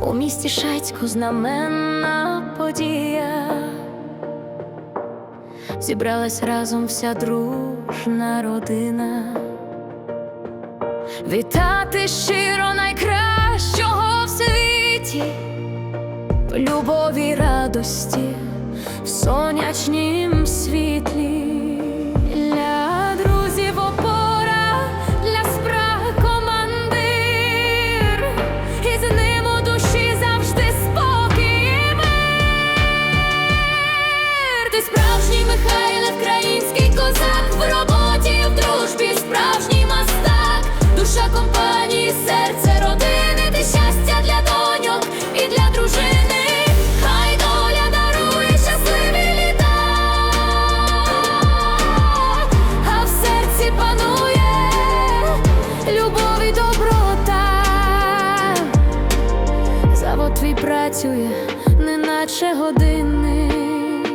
У місті Шацьку знаменна подія. Зібралась разом вся дружна родина. Вітати щиро найкращого в світі, в любові радості, в сонячнім світлі. Працює, неначе годинник,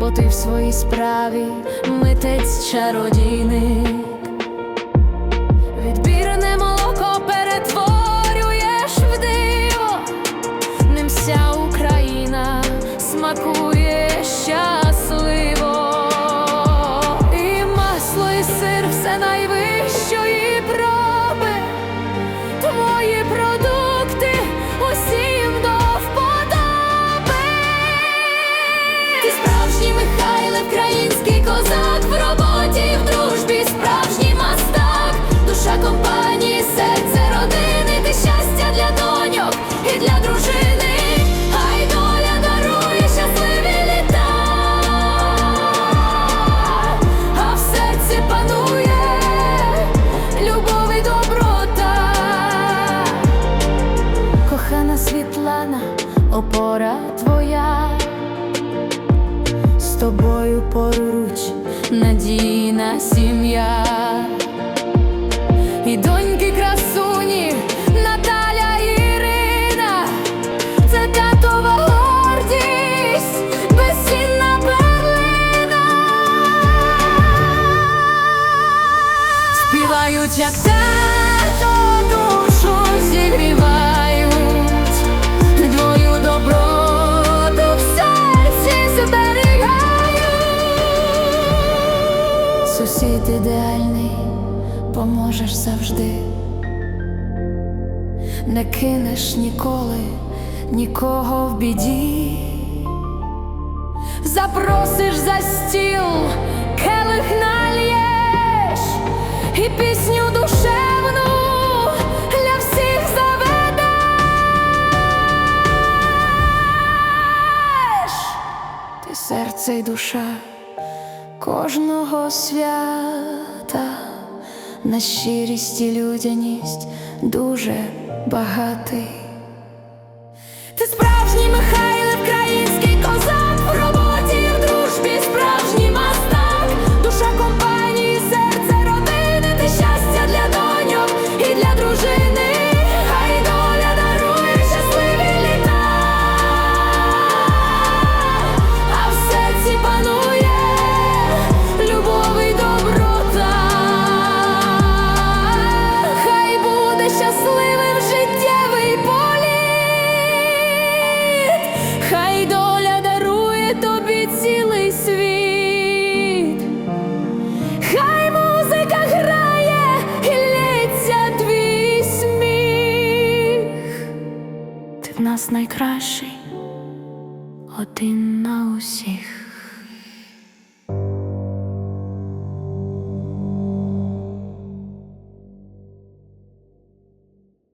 бо ти в своїй справі митець чародійник. Відбірне молоко перетворюєш в диво, ним вся Україна смакує щасливо. Для дружини. Хай доля дарує щасливі літа, а серці панує любов і доброта. Кохана Світлана, опора твоя, з тобою поруч надійна сім'я, Сусід ідеальний, поможеш завжди, не кинеш ніколи нікого в біді. Запросиш за стіл, келих нальєш і пісню серце й душа кожного свята, на щирість і людяність дуже багатий. Ти справжній нас найкращий, один на усіх.